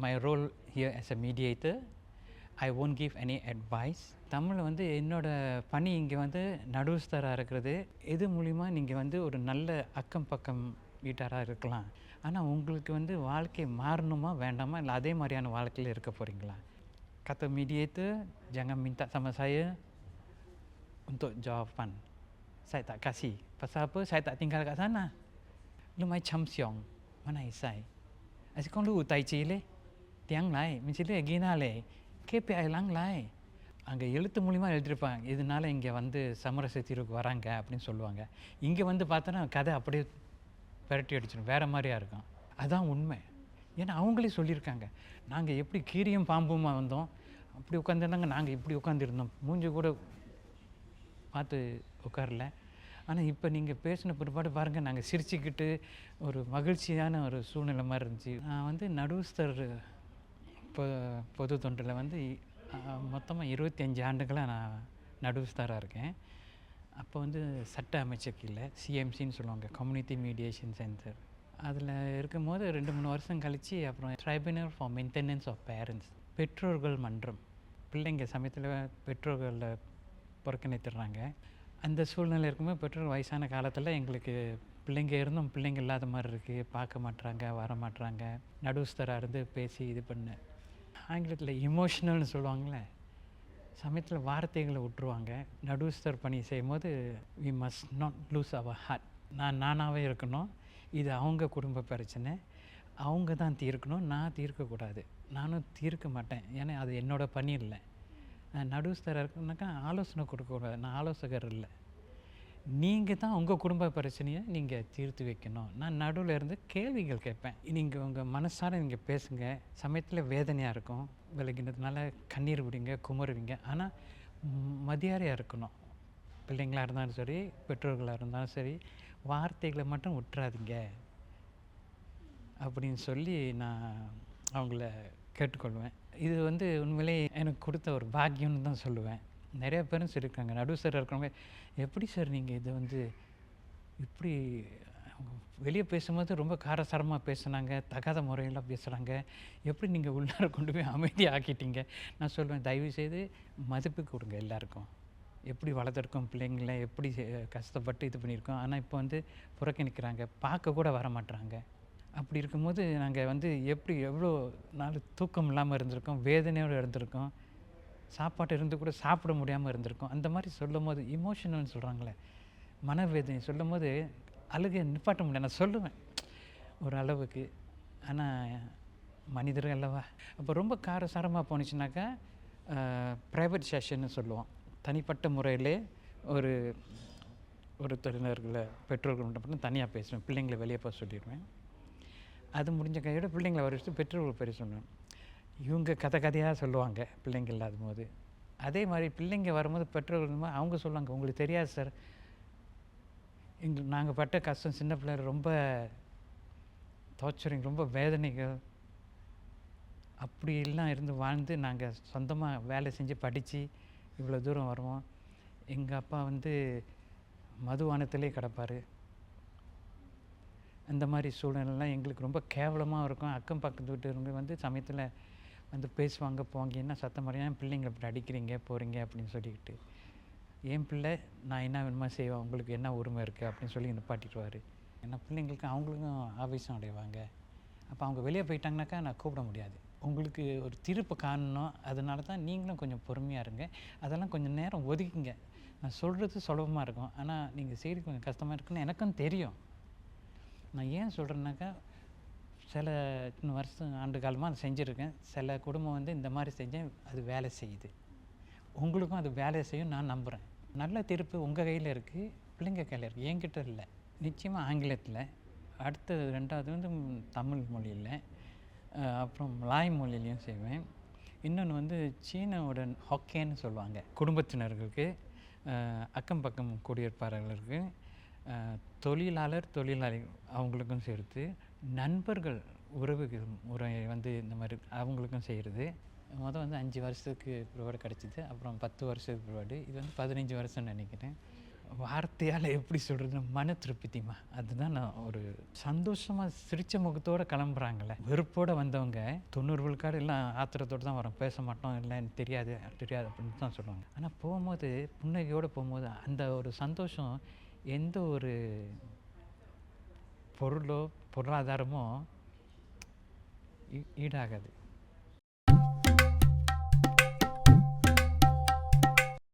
My role here as a mediator I won't give any advice தமிழில் வந்து என்னோடய பணி இங்கே வந்து நடுவுஸ்தராக இருக்கிறது இது மூலிமா நீங்கள் வந்து ஒரு நல்ல அக்கம் பக்கம் வீட்டாராக இருக்கலாம் ஆனால் உங்களுக்கு வந்து வாழ்க்கை மாறணுமா வேண்டாமா இல்லை அதே மாதிரியான வாழ்க்கையில் இருக்க போகிறீங்களா கத்த மீடியேத்து ஜங்கம் மின்தா sama saya untuk jawapan saya tak கசி பசாப்பு apa saya tak tinggal kat sana lu mai சாய் siong mana lai லாய் gina le KPI lang லாய் அங்கே எழுத்து மூலிமா எழுதியிருப்பாங்க. இதனால இங்கே வந்து சமரச தீர்வுக்கு வராங்க அப்படின்னு சொல்லுவாங்க. இங்கே வந்து பார்த்தோன்னா கதை அப்படியே பெரட்டி அடிச்சிடும். வேறு மாதிரியா இருக்கும். அதுதான் உண்மை. ஏன்னா அவங்களே சொல்லியிருக்காங்க. நாங்கள் எப்படி கீரியும் பாம்புமா வந்தோம்? அப்படி உட்காந்துருந்தாங்க நாங்கள் இப்படி உட்காந்துருந்தோம் மூஞ்சி கூட பார்த்து உட்காரல. ஆனால் இப்போ நீங்கள் பேசின பிற்பாடு பாருங்கள் நாங்கள் சிரிச்சுக்கிட்டு ஒரு மகிழ்ச்சியான ஒரு சூழ்நிலை மாதிரி இருந்துச்சு. நான் வந்து நடுவுஸ்தர் பொ பொது தொண்டில் வந்து மொத்தமாக இருபத்தஞ்சி ஆண்டுகளாக நான் நடுவுஸ்தாராக இருக்கேன். அப்போ வந்து சட்ட அமைச்சருக்கு இல்லை சிஎம்சின்னு சொல்லுவாங்க கம்யூனிட்டி மீடியேஷன் சென்டர் அதில் இருக்கும்போது ரெண்டு மூணு வருஷம் கழித்து அப்புறம் tribunal for maintenance of parents பெற்றோர்கள் மன்றம். பிள்ளைங்க சமயத்தில் பெற்றோர்களை புறக்கணித்துடுறாங்க அந்த சூழ்நிலை இருக்கும்போது பெற்றோர் வயசான காலத்தில் எங்களுக்கு பிள்ளைங்க இருந்தும் பிள்ளைங்க இல்லாத மாதிரி இருக்குது பார்க்க மாட்டுறாங்க வர மாட்டுறாங்க நடுவுஸ்தராக இருந்து பேசி இது பண்ணேன் ஆங்கிலத்தில் இமோஷனல்னு சொல்லுவாங்களே சமயத்தில் வார்த்தைகளை விட்டுருவாங்க. நடுஸ்தர் பணி செய்யும்போது we must not lose our heart நான் நானாகவே இருக்கணும். இது அவங்க குடும்ப பிரச்சனை. அவங்க தான் தீர்க்கணும். நான் தீர்க்கக்கூடாது. நானும் தீர்க்க மாட்டேன். ஏன்னா அது என்னோட பணி இல்லை. நான் நடுஸ்தராக இருக்கணுனாக்கா ஆலோசனை கொடுக்கக்கூடாது. நான் ஆலோசகர் இல்லை. நீங்கள் தான் உங்கள் குடும்ப பிரச்சனையை நீங்கள் தீர்த்து வைக்கணும். நான் நடுவில் இருந்து கேள்விகள் கேட்பேன். நீங்கள் உங்கள் மனசார நீங்கள் பேசுங்க. சமயத்தில் வேதனையாக இருக்கும். விலகினதுனால கண்ணீர் விடுங்க குமருவீங்க ஆனால் மதியாரையாக இருக்கணும். பிள்ளைங்களாக இருந்தாலும் சரி பெற்றோர்களாக இருந்தாலும் சரி வார்த்தைகளை மட்டும் விட்டுறாதீங்க அப்படின்னு சொல்லி நான் அவங்கள கேட்டுக்கொள்வேன். இது வந்து உண்மையிலே எனக்கு கொடுத்த ஒரு பாக்கியம்னு தான் சொல்லுவேன். நிறையா பேரும் சொல்லியிருக்காங்க. சார் இருக்கிறவங்க எப்படி சார் நீங்கள் இதை வந்து இப்படி வெளியே பேசும்போது ரொம்ப காரசாரமாக பேசுனாங்க தகாத முறையில் பேசுகிறாங்க எப்படி நீங்கள் உள்ளார கொண்டு போய் அமைதி ஆக்கிட்டீங்க? நான் சொல்லுவேன் தயவு செய்து மதிப்பு கொடுங்க எல்லாருக்கும். எப்படி வளர்த்துருக்கோம் பிள்ளைங்கள எப்படி கஷ்டப்பட்டு இது பண்ணியிருக்கோம். ஆனால் இப்போ வந்து புறக்கணிக்கிறாங்க பார்க்க கூட வர மாட்றாங்க. அப்படி இருக்கும்போது நாங்கள் வந்து எப்படி எவ்வளோ நாள் தூக்கம் இல்லாமல் இருந்திருக்கோம் வேதனையோடு இருந்திருக்கோம் சாப்பாடு இருந்து கூட சாப்பிட முடியாமல் இருந்திருக்கும். அந்த மாதிரி சொல்லும் போது இமோஷனல்னு சொல்கிறாங்களே மனவேதனை சொல்லும் போது அழுகை நிப்பாட்ட முடியாது நான் சொல்லுவேன் ஒரு அளவுக்கு. ஆனால் மனிதர் அல்லவா? அப்போ ரொம்ப காரசாரமாக போணுச்சுனாக்கா ப்ரைவேட் செஷன்னு சொல்லுவோம். தனிப்பட்ட முறையிலே ஒரு ஒரு தொழிலர்களை பெற்றோர்கள் மட்டும் தனியாக பேசுவேன். பிள்ளைங்களை வெளியே போக சொல்லிடுவேன். அது முடிஞ்ச கையோட பிள்ளைங்களை வர வச்சு பெற்றோர்கள் பேர் சொல்லுவேன். இவங்க கதை கதையாக சொல்லுவாங்க பிள்ளைங்க இல்லாத போது. அதே மாதிரி பிள்ளைங்க வரும்போது பெற்றோர்கள் அவங்க சொல்லுவாங்க உங்களுக்கு தெரியாது சார். எங்களுக்கு நாங்கள் பட்ட கஷ்டம் சின்ன பிள்ளைங்க ரொம்ப torturing ரொம்ப வேதனைகள். அப்படிலாம் இருந்து வாழ்ந்து நாங்கள் சொந்தமாக வேலை செஞ்சு படித்து இவ்வளோ தூரம் வருவோம். எங்கள் அப்பா வந்து மதுவானத்திலே கிடப்பார். அந்த மாதிரி சூழ்நிலைலாம் எங்களுக்கு ரொம்ப கேவலமாக இருக்கும். அக்கம் பக்கத்து வீட்டு வந்து சமயத்தில் வந்து பேசுவாங்க போங்க என்ன சத்தம் மாதிரி ஏன் பிள்ளைங்களை இப்படி அடிக்கிறீங்க போகிறீங்க அப்படின்னு சொல்லிக்கிட்டு என் பிள்ளை நான் என்ன வேணுமா செய்வேன் உங்களுக்கு என்ன உரிமை இருக்குது அப்படின்னு சொல்லி நிப்பாட்டிடுவார் ஏன்னா பிள்ளைங்களுக்கு அவங்களுக்கும் ஆவேசம் அடைவாங்க. அப்போ அவங்க வெளியே போயிட்டாங்கனாக்கா நான் கூப்பிட முடியாது. உங்களுக்கு ஒரு திருப்பு காணணும். அதனால தான் நீங்களும் கொஞ்சம் பொறுமையாக இருங்க. அதெல்லாம் கொஞ்சம் நேரம் ஒதுக்குங்க. நான் சொல்கிறது சுலபமாக இருக்கும். ஆனால் நீங்கள் செய்கிறது கொஞ்சம் கஷ்டமாக இருக்குன்னு எனக்கும் தெரியும். நான் ஏன் சொல்கிறேன்னாக்கா சில வருஷம் ஆண்டு காலமாக அதை செஞ்சுருக்கேன். சில குடும்பம் வந்து இந்த மாதிரி செஞ்சேன் அது வேலை செய்யுது. உங்களுக்கும் அது வேலை செய்யும் நான் நம்புகிறேன் நல்ல தீர்ப்பு உங்கள் கையில் இருக்குது பிள்ளைங்க கையில் இருக்குது என்கிட்ட இல்லை. நிச்சயமாக ஆங்கிலத்தில். அடுத்தது ரெண்டாவது வந்து தமிழ் மொழியில். அப்புறம் மலாய் மொழியிலையும் செய்வேன். இன்னொன்று வந்து சீனாவோட ஹொக்கேன்னு சொல்லுவாங்க. குடும்பத்தினர்களுக்கு அக்கம் பக்கம் குடியிருப்பாளர்களுக்கு தொழிலாளர் தொழிலாளி அவங்களுக்கும் சேர்த்து நண்பர்கள் உறவுகள் உறவை வந்து இந்த மாதிரி அவங்களுக்கும் செய்கிறது மொதல் வந்து அஞ்சு வருஷத்துக்கு பிற்பாடு கிடச்சிது. அப்புறம் பத்து வருஷத்துக்கு பிற்பாடு. இது வந்து பதினஞ்சு வருஷம்னு நினைக்கிறேன். வார்த்தையால் எப்படி சொல்கிறதுன்னா மன திருப்திமா. அதுதான் நான் ஒரு சந்தோஷமாக சிரித்த முகத்தோடு கிளம்புறாங்களே வெறுப்போடு வந்தவங்க தொண்ணூறு விழுக்காடு எல்லாம் ஆத்திரத்தோடு தான் வரோம். பேச மாட்டோம் இல்லை எனக்கு தெரியாது தெரியாது அப்படின்னு தான் சொல்லுவாங்க. ஆனால் போகும்போது புன்னகையோடு போகும்போது அந்த ஒரு சந்தோஷம் எந்த ஒரு பொருளோ பொருளாதாரமோ ஈ- ஈடாகாது.